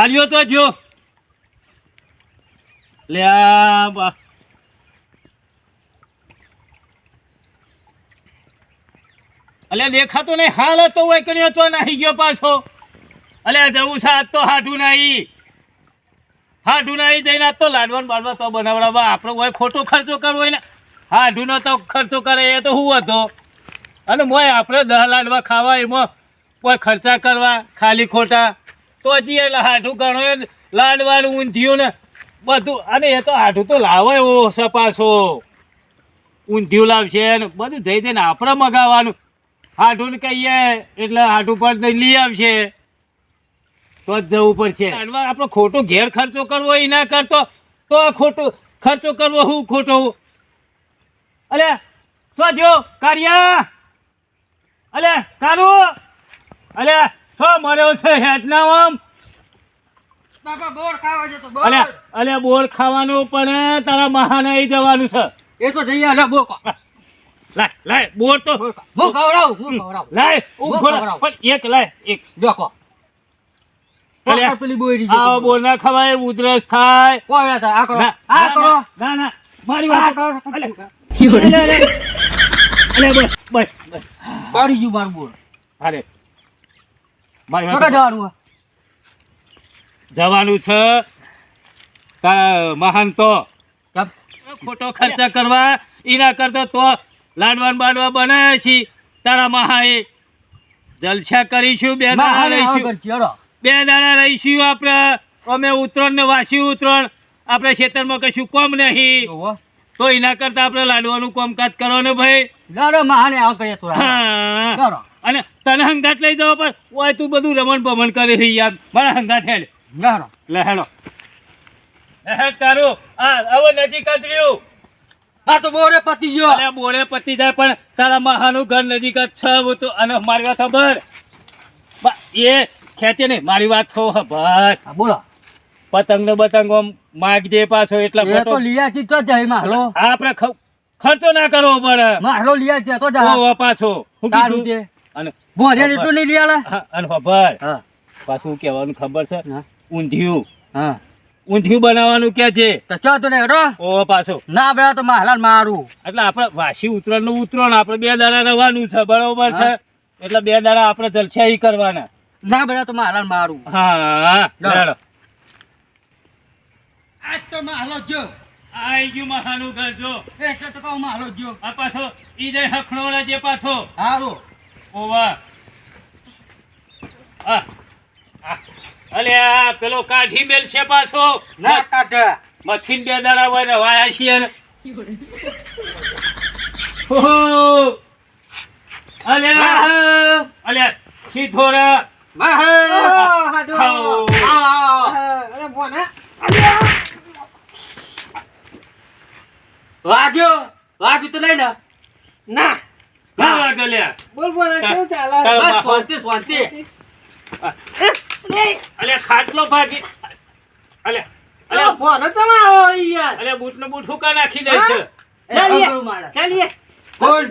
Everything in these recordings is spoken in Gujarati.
અલે તો જો લે અલે દેખાતો નહીં, હાલ હતો હોય કર્યો તો નાહી ગયો પાછો. અલે જવું છે, આજ તો હાઠું નાહી. હાઠું નાહી જઈને આજ તો લાડવાન બાડવા તો બનાવડાવવા. આપણો હોય ખોટો ખર્ચો કરવો હોય ને. હાડુનો તો ખર્ચો કરે, એ તો હું હતો. અને મોય આપણે દહ લાડવા ખાવા, એમાં કોઈ ખર્ચા કરવા, ખાલી ખોટા. તો હજી એટલે હાઠું ગણો લાડવાનું ઊંધિયું ને બધું. અને એ તો હાઠું તો લાવે એવો સપાસો. ઊંધિયું લાવશે ને બધું જઈ જઈને આપણે મગાવવાનું. હાઠું કહીએ એટલે હાઠું પર લઈ આવશે. તો જ જવું પડશે. આપણો ખોટો ઘેર ખર્ચો કરવો એ ના કરતો, તો ખોટો ખર્ચો કરવો હું ખોટો? અલે, તો જો, કાર્યા. અલે કારું અલે તો મળ્યો છે હેડના આમ. અલે બોર ખાવાનું પણ તારા મહાને જવાનું છે. એ તો જઈએ અલે બોર લાય લાય બોર તો. હું ખવડાવું હું ખવડાવું. લાય ઊભો ખવડાવ. પણ એક લાય એક. જોકો. બોર ના ખવાય ઉધરસ થાય. આ કરો. આ કરો. ના ના મારી વાત કરો. અલે બસ બસ બસ. પાડી ગયું મારું બોર. અરે મારી વાત જવાનું જવાનું છે તા મહાન તો. કેમ? ખોટો ખર્ચા કરવા એના કરતા તો લાડવાન બાડવા બનાવ્યા છીએ. તારા મહાએ જલસા કરીશું બે દાડા રહીશું બે દાડા રહીશું આપણે. અમે ઉત્તરાયણ ને વાસી ઉત્તરાયણ. આપણે ખેતરમાં કશું કોમ નહીં. તો એના કરતા આપણે લાડવાનું કામકાજ કરો ને ભાઈ. લાડો માહાને આવો કરીએ તો હા. અને તને હંગાત લઈ જવા પર ઓય તું બધું રમણ ભમણ કરે છે યાર. મારા હંગાત હેડ. લાડો. લે હેડો. તારું. આ હવે નજીક જ રહ્યું. આ તો બોરે પતી ગયો. અરે બોરે પતી જાય પણ તારા મહાનું ઘર નજીક જ છે તો અને મારી વાત ખબર એ ખેંચે નહીં. મારી વાત થો ખબર બોલો. પતંગ ને બતંગ માગજે પાછો એટલે તો લીયા તો જાય આપણે ખર્ચો ના કરવો પડે. મારો લિયા છે તો જા. ઓ પાછો હું કીધું? છે અને ભોજન એટલું નહીં લીયાલા હા, અને ખબર. હા. પાછું કહેવાનું ખબર છે? ઊંધિયું. હા. ઊંધિયું બનાવવાનું કે છે? તો ચો તો નહીં હેડો. ઓવા પાછો. ના બેડા તો માહલા મારું. એટલે આપણે વાસી ઉતરણનું ઉતરણ આપણે બે દાડા રહેવાનું છે બરોબર છે? એટલે બે દાડા આપણે જલસા ઈ કરવાના. ના બેડા તો માહલા મારું. હા હા. આજ તો માહલો જો. આઈ ગયું મહાનું ઘર જો. એટલે તો કહું મારો જો આ પાછો ઈ હખણોળા જે પાછો. હારો. ઓવા. આ આ. અલે આ પેલો કાઠી મેલ છે પાછો. ના કાઢે. મથીન બે દાડા હોય ને વાયા છીએ. ઓહો. અલે અલે સીધો રે. માહ. વાગ્યો? વાગ્યું તો લઈ ને ના. ના વાગે લે. બોલ બોલ કેવું ચાલે. શાંતિ શાંતિ. અલે ખાટલો ભાગી અલે અલે. ફોન ભોનો ચમા આવો યાર. અલે બૂટ ને બૂટ હુકા નાખી દે છે. ચાલીએ. ચાલીએ. કોણ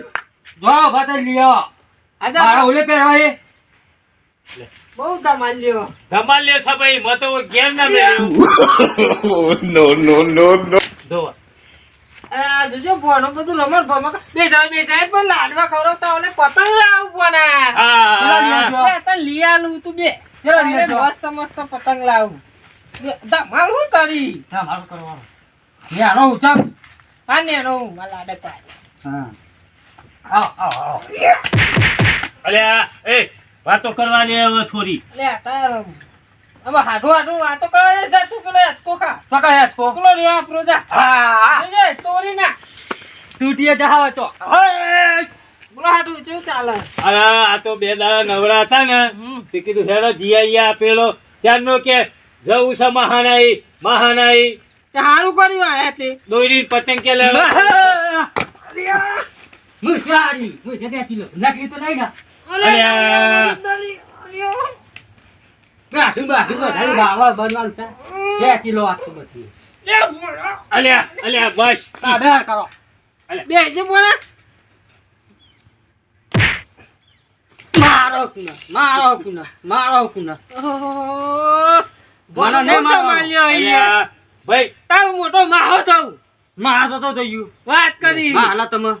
જો ભાતા લ્યો. આજા મારા ઓલે પહેરવા એ બહુ ધમાલ લ્યો ધમાલ છે ભાઈ મતો ઘેર ના મેળ્યું નો નો નો નો ધોવા આ જોજો ભોનો બધું રમણ ભમક બેઠા બેઠા પણ લાડવા ખવડાવતા ઓલે પતંગ લાવું પણ તને લઈ આલું તું બે. મસ્ત મસ્ત પતંગ લાવું. બે, કરી? ના મારું કરવાનું. મે આનો નેનો હું મારા લાડક પાડે. હા. આવ આવ આવ. એ વાતો કરવાની હવે થોડી. લે તાર હવે હાડું હાઠું વાતો કરે જા તું પેલો હેચકો ખા? સકા યાદ કો કોકલો રે આપણો જા હા. ના. તૂટીએ જહાવ તો. બોલો હાઠું શું ચાલે? અરે આ તો બે દાડા નવરા હતા ને. તે કીધું હેડો આપેલો. ચારનો કે જવું છે મહાનાઈ મહાનાઈ. સારું કર્યું આ તે દોરી પતંગ કે લેવા? મુસારી આ નાખી તો નહીં ના અલ્યા. ના તું બા તું બા ખાલી બાવા બનવાનું છે બે કિલો આટલું બધી અલ્યા અલ્યા બસ ના બે કરો બે જે બોલા મારો કુના મારો કુના મારો કુના. મને મારવાનો. માલ્યો અહીંયા. ભાઈ તાવ મોટો માહો થયું મારો તો થઈ ગયું વાત કરી માલા તમે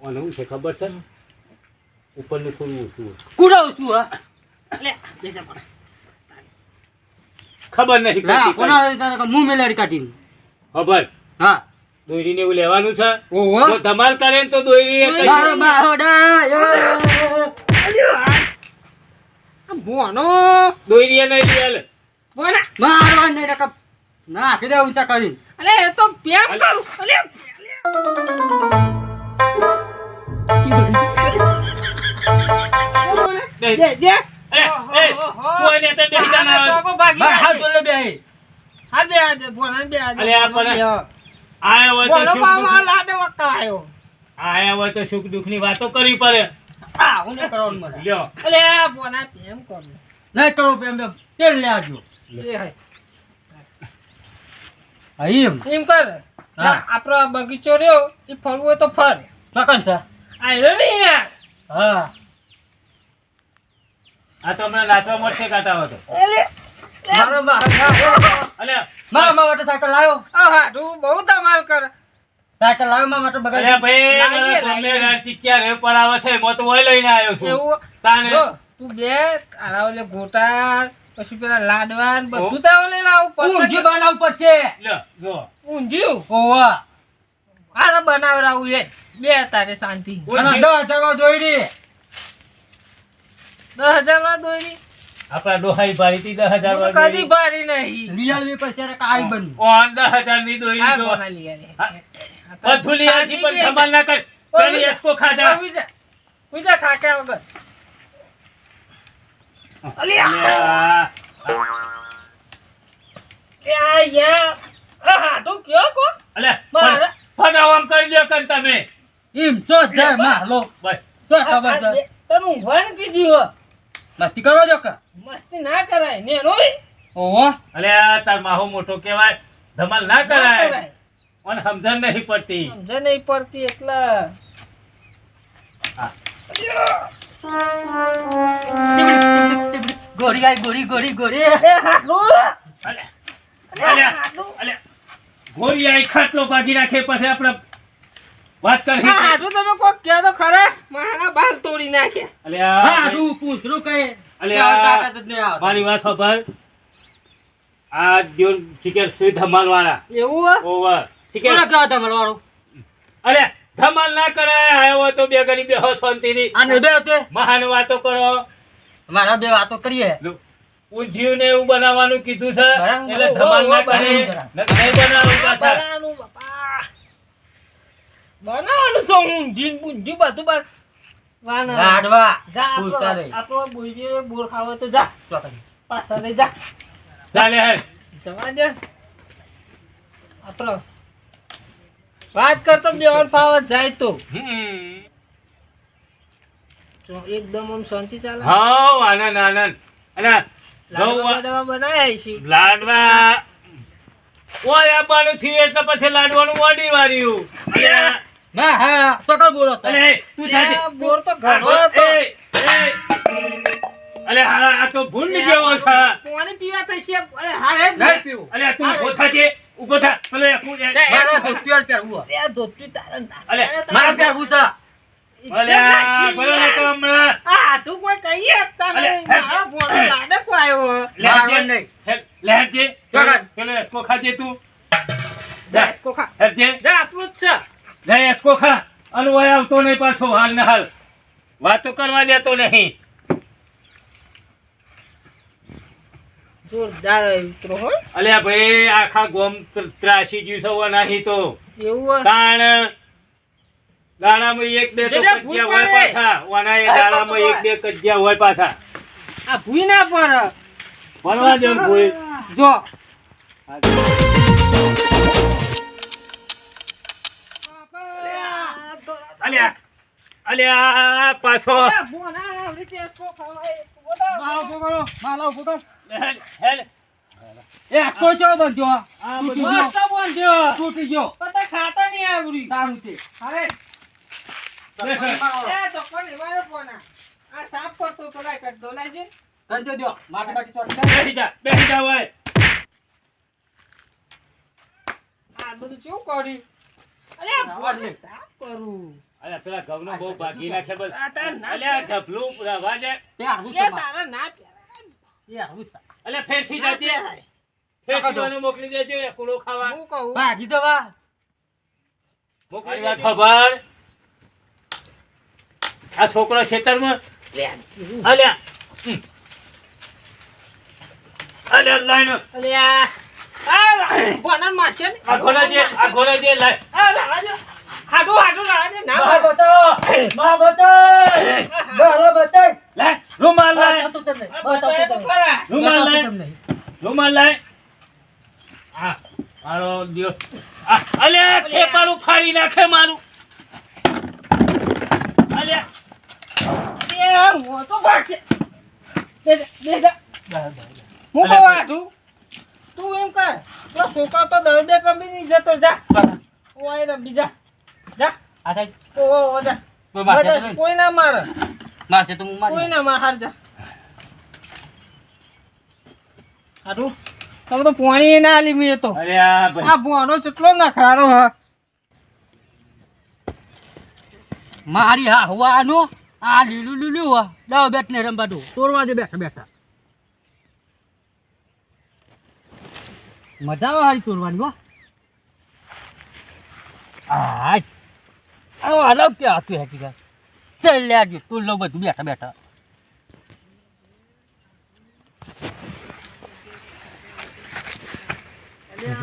ઓને શું છે ખબર છે ઉપરનું થોડું ઓછું કુડો છું હા. ખબર નહીં લા કોના તારે મું મેલાડી કાઢીને? ખબર? હા. દોરીને એવું લેવાનું છે? ઓહો. જો ધમાલ કરે તો દોરી એ કઈ- મારો મારો ડાયો આ ભોનો દોરી એ નહીં લે બોના મારવા નહીં નકર નાખી દે ઊંચા કરીને. અલે એ તો પ્રેમ કરું. અલે એ, એ, કોઈને તો બેસી જા ના. ટોકો ભાગી બા હાથ નાખે. જોડે બે આઈ. હાથ બે દે, અલે પણ- બે હોય તો ભોનો સુખ દુઃખ- લાડે વખત આવ્યો. આયા હોય તો સુખ દુઃખની વાતો કરવી પડે. આ હું નહીં કરવાનું મને. લ્યો. અલે આ પ્રેમ કરું. નહીં કરો એમ એમ તેલ લે આવજો એ એમ? એમ કર. હા. આપણો આ બગીચો રહ્યો એ ફરવું હોય તો ફર. ચોકન છે? આયરો ને યાર. હા. આ તો હમણાં નાચવા મળશે કાંટા હોય તો મારો મારો મારો અલ્યા મારા માટે સાયકલ લાવ્યો? આ હાડું બહુ ધમાલ કરે. સાયકલ લાવ્યો મારા માટે બગાડી અલ્યા ભાઈ લાગી, મારા લાગી. ગમે રાતથી ક્યાં રેવ પડાવે છે હું તો ઓય લઈને આવ્યો છું. એવું? તાણે તું બે આરા ઓલે ગોટા પછી પેલા લાડવાન બધું તાવ પડશે. લ્યો જો. ઊંધિયું? ઓવા. આ તો બનાવરાવું બે તારે શાંતિ. અને દસ હજારમાં જોઈડી. દસ હજારમાં દોરી. આપણા ડોહાઈ ભારી થી દસ હજાર કદી ભારી નહીં. લીલાવી પછી રે કાઈ બની ઓન દસ હજારની દોરી આ જો. બોના લઈ આલે. હા. બધું લઈ આવી પણ ધમાલ ના કર. ઓય, પેલી એચકો ખાધા. ઉઈ જા. ઉઈ થાક્યા વગર. અલ્યા. એ આ યાર આ હાડું કયો કો? અલ્યા મારા- પણ- પણ આમ કરી લ્યો કન તમે. એમ ચો જાય મારલો બસ. તો ખબર છે. તને વન કીધી હો. મસ્તી કરવા જો કા? મસ્તી ના કરાય ને રોય ઓહો. અલે તાર માહો મોટો કહેવાય. ધમાલ ના કરાય. ઓન સમજણ નહીં પડતી. સમજણ નહીં પડતી એટલે. હા. ગોળી આઈ ગોળી ગોળી ગોળી. અલે અલે અલ્યા અલ્યા ગોળી આઈ ખાટલો ભાગી રાખે પછી આપણે વાત કરી હા. આટલું તમે કોક કહો તો ખરા. મારા બાલ તોડી નાખે અલે હા આટલું પૂછરું કઈ અલ્યા, તાકાત જ નહીં આવે. મારી વાત ખબર આ દ્યો શિખર સુઈ ધમાલ વાળા એવું હો? ઓવર શિખર કોને કહો ધમાલ વાળો અલે ધમાલ ના કરાય આવ્યો હોય તો બે ઘડી બેહો શાંતિથી. આને બે તે મહાન વાતો કરો. મારા બે વાતો કરીએ. ઊંધિયું ને એવું બનાવવાનું કીધું છે. એટલે ધમાલ ના કરે નહીં બનાવું પાછા. બનાવવાનું શું ઊંધિયું ને બુંધિયું બધું બન- વાના. લાડવા જા પૂછતા આપણો- બુંધિયો બોર ખાવો તો જા. પાછા લઈ જા. ચાલે હેડ જવા દે. આપણો. વાત કરતો બેવાન ફાવત જાય તો. એકદમ આમ શાંતિ ચાલે. હાવ આનંદ આનંદ. અને લાડવા બનાવ્યા છે લાડવા. ઓય આપવાનું થયું એટલે પછી લાડવાનું મોડી વાર્યું. અલ્યા, ના હા કઈ બોલો તો. અલે તું જાજે આ બોર તો ઘણો હતો. એ, એ. અલે આ આ તો ભૂંડ જેવો છે પાણી પીવા તો છે અરે હારે જ નહીં પીવું. અલે તું ઊભો થાજે ઊભો થા. પેલો એક હું- એક- મારા ધોતિયો પહેરવું બે ધોતી તારે અલે, મારા પહેરવું છે અલ્યા, પેલો ને તો હમણાં. આ તું કોઈ કહીએ આપતા અલે, નહીં. હે. મારા ભોળો લાડક આવ્યો. મારવાનું નહીં. હે-. ચોકન. પેલો એસકો ખાજે તું. જા કોખા હેરજે. જા આપણું જ છે. લે એસકો ખા અને ઓય આવતો નહીં પાછો હાલ ને હાલ. વાતો કરવા દેતો નહીં. જોરદાર ઉતરો હો. અલ્યા ભાઈ આખા ગોમ ત્રાસી દિવસો નહીં તો. એવું. તાણ દાણામાં એક બે તો હોય પાછા. ઓના એ દાણામાં એક બે કજિયા હોય પાછા. આ ભૂઈ ના પર. ભણવા દે ને જો. અલ્યા. અલ્યા પાછો. આ પકડો મારો પકડો હેલ. એ કોચો બંધ્યો આ. બધું. મસ્ત બોંધ્યો. તૂટી ગયો. પતા ખાતા નહીં આવડી સારું છે અરે એ તો ભોણા આ સાફ કરતો તો લાય કર દો લાય કંચો દ્યો. માટી માટી ચોટી બેસી જા બેસી જા હોય. આ બધું કેવું કર્યું? અરે આ સાફ કરું. અલ્યા પેલા ઘઉંનો બહુ ભાગી નાખે બસ. આ તાર ના અલ્યા ઢબલું રવા દે તે આવું લે છે માં. તારા ના પહેરાય. છે. ફેરથી ના ફેરથી જોઈને મોકલી દેજો એકુડો ખાવા. હું કહું? ભાગી જવા. મોકલી વાત ખબર. આ છોકરો ખેતરમાં અલ્યા. અલ્યા લાઈન. અલે આ આ ભોંડને મારશે ને? આ ઘોડા જે આ ઘોડા જે આ દે. હાડું હાડું દે. ના મા માર. બતાવો મા બતાવ મારો બતાવ લાય રૂમાલ લાય. બતાવતું તમને આ બતાવતું બતાવે તો તમને. રૂમાલ તમને રૂમાલ લાય. હા મારો દિવસ આ, અલ્યા ખેપારું ફાડી નાખે મારું. અલ્યા એ હું તો ભાગશે. દે દે, દે. હું અલે કહું. હાડું. તું એમ કર. પેલો છોકરો તો દરડે રમી નહીં જતો જા. ઓય રમી જા જા. આ સાહેબ ઓ ઓ, ઓ જા. કોઈ મારશે તો બધા નહીં. કોઈ ના મારે. મારશે તો હું કોઈ મારી ના મારે. હાર જા. હાડું તમે તો પોણી ના આલી મેં તો. અલ્યા આ ભોણો કેટલો નખારો હ. મારી હા હવાનું આ લીલું લીલું હો લાવ બેઠ ને રમવા દો તોડવા દે બેઠા બેઠા. મજા આવે હારી તોડવાની હો. આ આવો અલગ કે હતું હકીકત ચાલ લે તું લો બધું બેઠા બેઠા.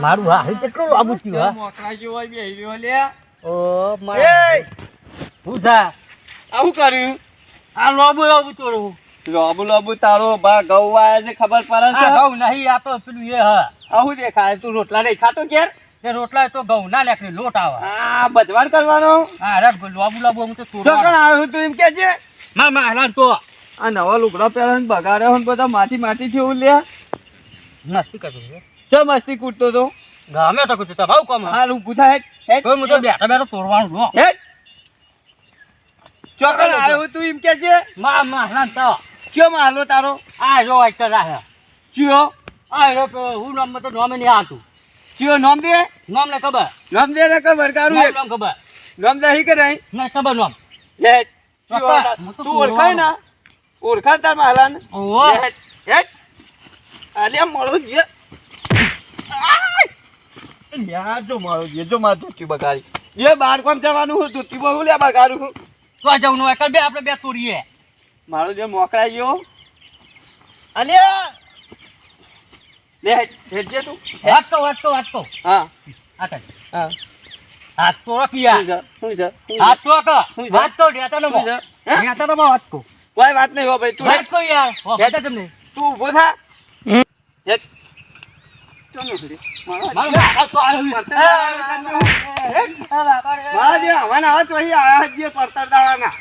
મારું હા કેટલું લાંબુ થયું હા? ઓ મારા હું થા? આવું કર્યું? આ લોબુ લોબુ તોડું લોબુ લોબુ તારો બા ઘઉં વાયા છે ખબર પડે છે? આ નહીં આ તો પેલું એ હા. આવું દેખાય તું રોટલા નહીં ખાતો ઘેર? એ રોટલા તો ઘઉં ના લોટ આવે. આ બધવાડ કરવાનો? હા અરે લોબુ લોબુ હું તો તોડવા તું એમ કે છે? માં માં હાલાન તો આ નવા લુગડા પહેરવાનું બગાડે હોય બધા માટી માટી જેવું લે. મસ્તી કરતો છે મસ્તી કૂટતો તો ગમે તો કુતું ભાવ કમ હાલ હું થાય હેટ, હેટ, તો હું તો બેઠા બેઠા તોડવાનું લો હેટ. ચોકણ આવ્યું તું એમ કે છે? મા માં હાલાન તો કયો માલો તારો? આ જો આઈ કર રાહે. ચિયો આ હું નામ તો નામે નહીં આતું ચિયો નામ દે? નામ ને ખબર. નામ દે ને ખબર કારું નામ એક. નામ ખબર. નામ દે હી કે નહીં? નહીં ખબર નામ. તાર- હું તો ઓળખાય ના? ઓળખા તાર માલાને? ઓહો. હેટ. અલ્યા મળો જે જો મારો જે જો મારું ધોતી બગાડી. જે બાર કોમ જવાનું હું ધોતી બહુ લ્યા બગાડું હું. તો જવાનું એકલ બે આપણે બે તોડીએ. મારો જે મોકળાઈ ગયો. અલ્યા લે હેટ તું વાંચતો વાત તો વાત તો વાત તો હા આ હા હાથ તો શું છે શું છે હાથ તો શું વાત તો? દેતા વાત તો કોઈ વાત નહીં હો ભાઈ તું વાત હેટ. યાર હો તમને તું ઊભો થા હેટ. ચાલો ઘડી. મારો મારું હાથ તો આવ્યું મારા જે હવાના આવા તો અહીં આયા જે પડતર દાડાના